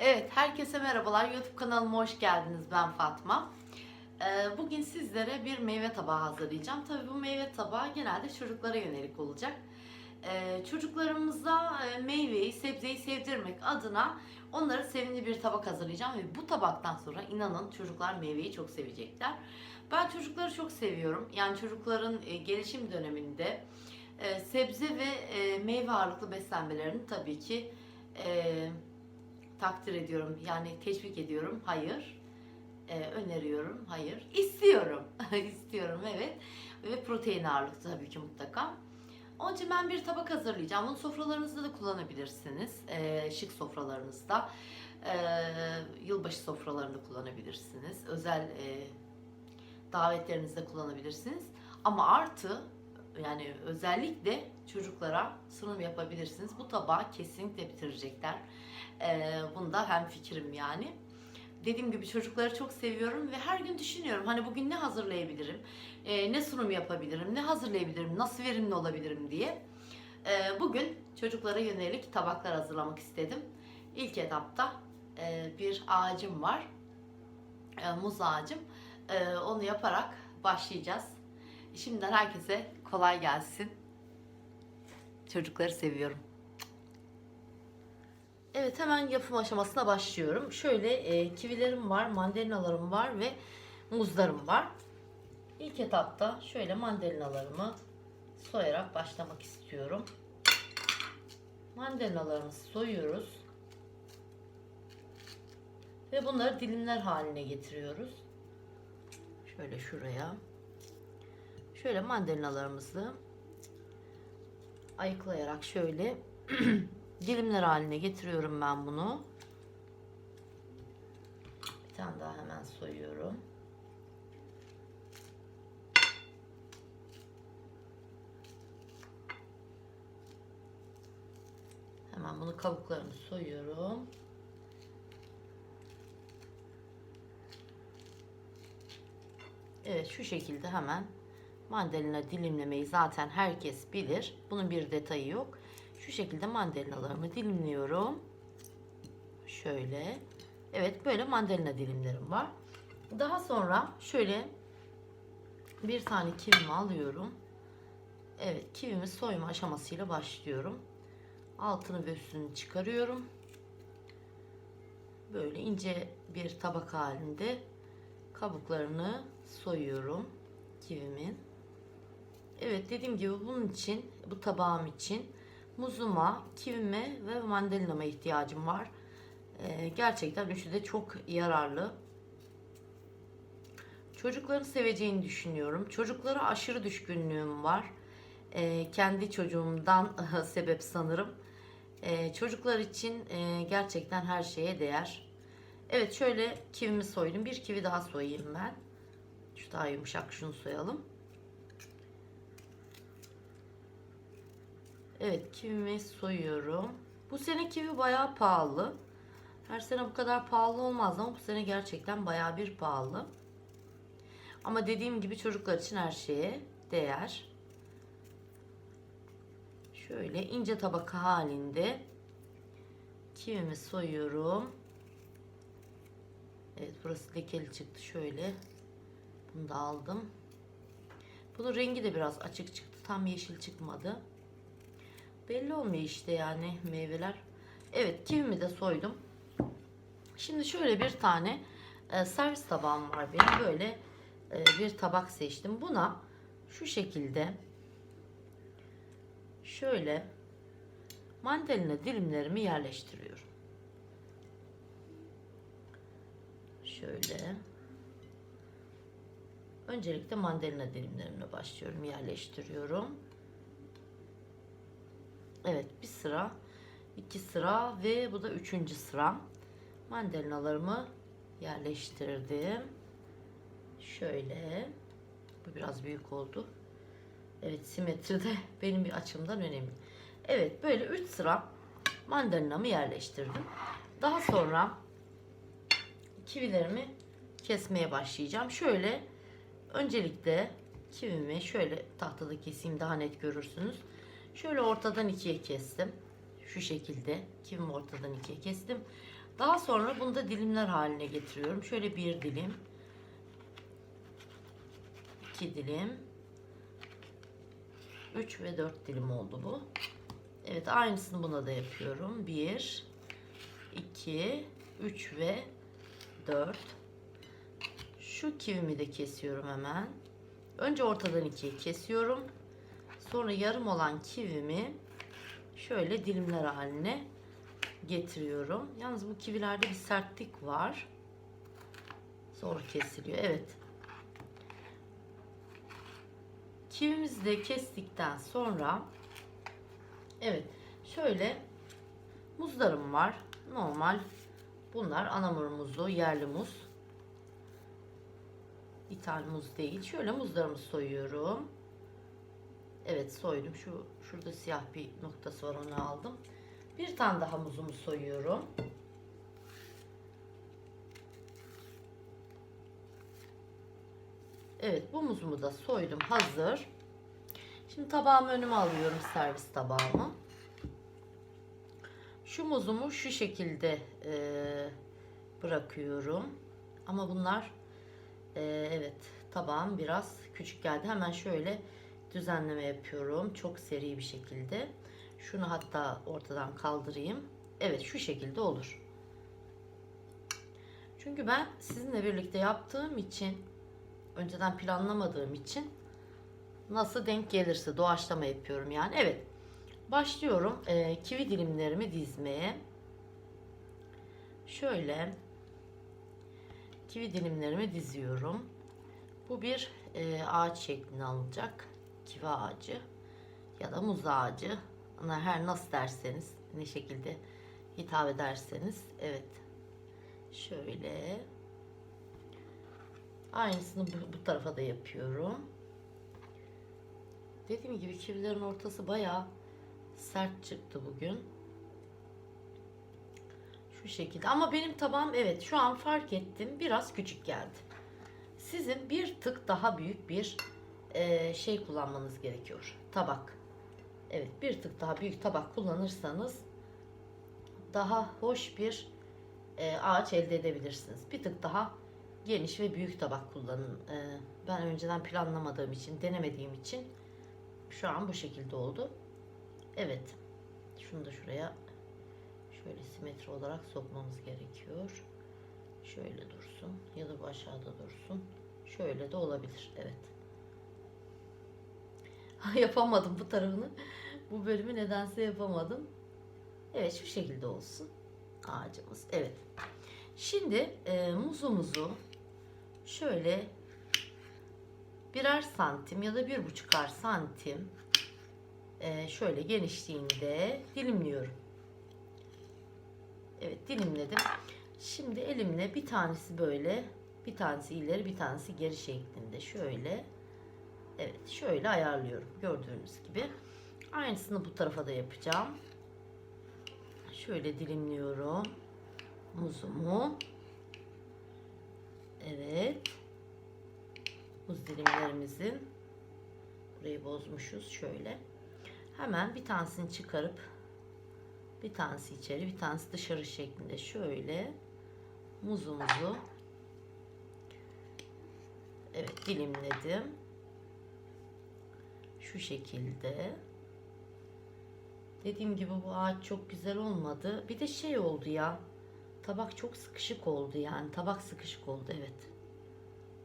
Evet, herkese merhabalar. YouTube kanalıma hoş geldiniz. Ben Fatma. Ee, Bugün sizlere bir meyve tabağı hazırlayacağım. Tabii bu meyve tabağı genelde çocuklara yönelik olacak. Ee, Çocuklarımıza e, meyveyi, sebzeyi sevdirmek adına onlara sevimli bir tabak hazırlayacağım. Ve bu tabaktan sonra inanın çocuklar meyveyi çok sevecekler. Ben çocukları çok seviyorum. Yani çocukların e, gelişim döneminde e, sebze ve meyve ağırlıklı beslenmelerini tabii ki e, takdir ediyorum. Yani teşvik ediyorum. Hayır. Ee, öneriyorum. Hayır. İstiyorum. İstiyorum evet. Ve protein ağırlıklı tabii ki mutlaka. Onun için ben bir tabak hazırlayacağım. Bunu sofralarınızda da kullanabilirsiniz. Ee, şık sofralarınızda. Ee, yılbaşı sofralarında kullanabilirsiniz. Özel e, davetlerinizde kullanabilirsiniz. Ama artı yani özellikle çocuklara sunum yapabilirsiniz. Bu tabağı kesinlikle bitirecekler. Ee, bunda hem fikrim yani. Dediğim gibi çocukları çok seviyorum ve her gün düşünüyorum hani bugün ne hazırlayabilirim, Ee, ne sunum yapabilirim, ne hazırlayabilirim, nasıl verimli olabilirim diye. Ee, bugün çocuklara yönelik tabaklar hazırlamak istedim. İlk etapta e, bir ağacım var, e, muz ağacım. E, onu yaparak başlayacağız. Şimdiden herkese kolay gelsin. Çocukları seviyorum. Evet hemen yapım aşamasına başlıyorum. Şöyle e, kivilerim var, mandalinalarım var ve muzlarım var. İlk etapta şöyle mandalinalarımı soyarak başlamak istiyorum. Mandalinalarımızı soyuyoruz. Ve bunları dilimler haline getiriyoruz. Şöyle şuraya. Şöyle mandalinalarımızı ayıklayarak şöyle dilimler haline getiriyorum ben bunu. Bir tane daha hemen soyuyorum. Hemen bunu kabuklarını soyuyorum. Evet şu şekilde hemen mandalina dilimlemeyi zaten herkes bilir. Bunun bir detayı yok. Şu şekilde mandalinalarımı dilimliyorum. Şöyle. Evet böyle mandalina dilimlerim var. Daha sonra şöyle bir tane kivimi alıyorum. Evet kivimi soyma aşamasıyla başlıyorum. Altını ve üstünü çıkarıyorum. Böyle ince bir tabak halinde kabuklarını soyuyorum kivimin. Evet dediğim gibi bunun için bu tabağım için muzuma, kivime ve mandalinama ihtiyacım var. Ee, gerçekten üçü de çok yararlı. Çocukların seveceğini düşünüyorum. Çocuklara aşırı düşkünlüğüm var. Ee, kendi çocuğumdan sebep sanırım. Ee, çocuklar için e, gerçekten her şeye değer. Evet şöyle kivimi soydum. Bir kivi daha soyayım ben. Şu daha yumuşak şunu soyalım. Evet kivimi soyuyorum. Bu sene kivi bayağı pahalı. Her sene bu kadar pahalı olmaz ama bu sene gerçekten bayağı bir pahalı. Ama dediğim gibi çocuklar için her şeye değer. Şöyle ince tabaka halinde kivimi soyuyorum. Evet burası lekeli çıktı şöyle. Bunu da aldım. Bunun rengi de biraz açık çıktı. Tam yeşil çıkmadı. Belli olmuyor işte yani meyveler. Evet kivimi de soydum. Şimdi şöyle bir tane e, servis tabağım var benim. Böyle e, bir tabak seçtim. Buna şu şekilde şöyle mandalina dilimlerimi yerleştiriyorum. Şöyle. Öncelikle mandalina dilimlerimle başlıyorum. Yerleştiriyorum. Evet bir sıra, iki sıra ve bu da üçüncü sıra. Mandalinalarımı yerleştirdim. Şöyle. Bu biraz büyük oldu. Evet simetri de benim bir açımdan önemli. Evet böyle üç sıra mandalinamı yerleştirdim. Daha sonra kivilerimi kesmeye başlayacağım. Şöyle öncelikle kivimi şöyle tahtada keseyim daha net görürsünüz. Şöyle ortadan ikiye kestim. Şu şekilde kivimi ortadan ikiye kestim. Daha sonra bunu da dilimler haline getiriyorum. Şöyle bir dilim. iki dilim. 3 ve 4 dilim oldu bu. Evet aynısını buna da yapıyorum. 1 2 3 ve 4 Şu kivimi de kesiyorum hemen. Önce ortadan ikiye kesiyorum. Sonra yarım olan kivimi şöyle dilimler haline getiriyorum. Yalnız bu kivilerde bir sertlik var. Zor kesiliyor. Evet. Kivimizi de kestikten sonra evet şöyle muzlarım var. Normal bunlar anamur muzu, yerli muz. İthal muz değil. Şöyle muzlarımı soyuyorum. Evet soydum. Şu şurada siyah bir noktası var onu aldım. Bir tane daha muzumu soyuyorum. Evet bu muzumu da soydum hazır. Şimdi tabağımı önüme alıyorum servis tabağımı. Şu muzumu şu şekilde e, bırakıyorum. Ama bunlar e, evet tabağım biraz küçük geldi. Hemen şöyle düzenleme yapıyorum. Çok seri bir şekilde. Şunu hatta ortadan kaldırayım. Evet şu şekilde olur. Çünkü ben sizinle birlikte yaptığım için önceden planlamadığım için nasıl denk gelirse doğaçlama yapıyorum yani. Evet. Başlıyorum e, kivi dilimlerimi dizmeye. Şöyle kivi dilimlerimi diziyorum. Bu bir e, ağaç şeklini alacak. Kivi ağacı ya da muz ağacı. Ona her nasıl derseniz, ne şekilde hitap ederseniz. Evet. Şöyle. Aynısını bu, bu tarafa da yapıyorum. Dediğim gibi kivilerin ortası bayağı sert çıktı bugün. Şu şekilde. Ama benim tabağım evet şu an fark ettim biraz küçük geldi. Sizin bir tık daha büyük bir şey kullanmanız gerekiyor. Tabak. Evet bir tık daha büyük tabak kullanırsanız daha hoş bir ağaç elde edebilirsiniz. Bir tık daha geniş ve büyük tabak kullanın. Ben önceden planlamadığım için, denemediğim için şu an bu şekilde oldu. Evet. Şunu da şuraya şöyle simetri olarak sokmamız gerekiyor. Şöyle dursun ya da bu aşağıda dursun. Şöyle de olabilir. Evet. Yapamadım bu tarafını. Bu bölümü nedense yapamadım. Evet şu şekilde olsun. Ağacımız. Evet. Şimdi e, muzumuzu şöyle birer santim ya da bir buçukar santim e, şöyle genişliğinde dilimliyorum. Evet dilimledim. Şimdi elimle bir tanesi böyle bir tanesi ileri bir tanesi geri şeklinde şöyle evet şöyle ayarlıyorum gördüğünüz gibi. Aynısını bu tarafa da yapacağım. Şöyle dilimliyorum muzumu. Evet. Muz dilimlerimizin burayı bozmuşuz şöyle. Hemen bir tanesini çıkarıp bir tanesi içeri bir tanesi dışarı şeklinde şöyle muzumuzu evet dilimledim. Şu şekilde. Dediğim gibi bu ağaç çok güzel olmadı. Bir de şey oldu ya. Tabak çok sıkışık oldu yani. Tabak sıkışık oldu evet.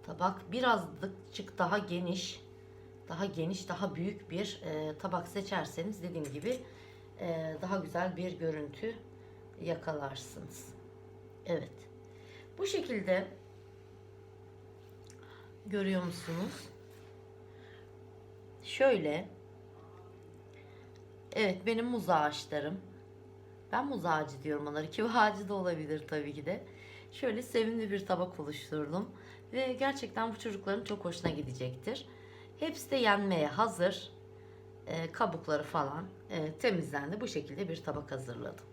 Tabak birazcık daha geniş, daha geniş, daha büyük bir e, tabak seçerseniz dediğim gibi e, daha güzel bir görüntü yakalarsınız. Evet. Bu şekilde görüyor musunuz? Şöyle Evet benim muz ağaçlarım. Ben muz ağacı diyorum onları. Kivi ağacı da olabilir tabii ki de. Şöyle sevimli bir tabak oluşturdum. Ve gerçekten bu çocukların çok hoşuna gidecektir. Hepsi de yenmeye hazır. Ee, kabukları falan e, temizlendi. Bu şekilde bir tabak hazırladım.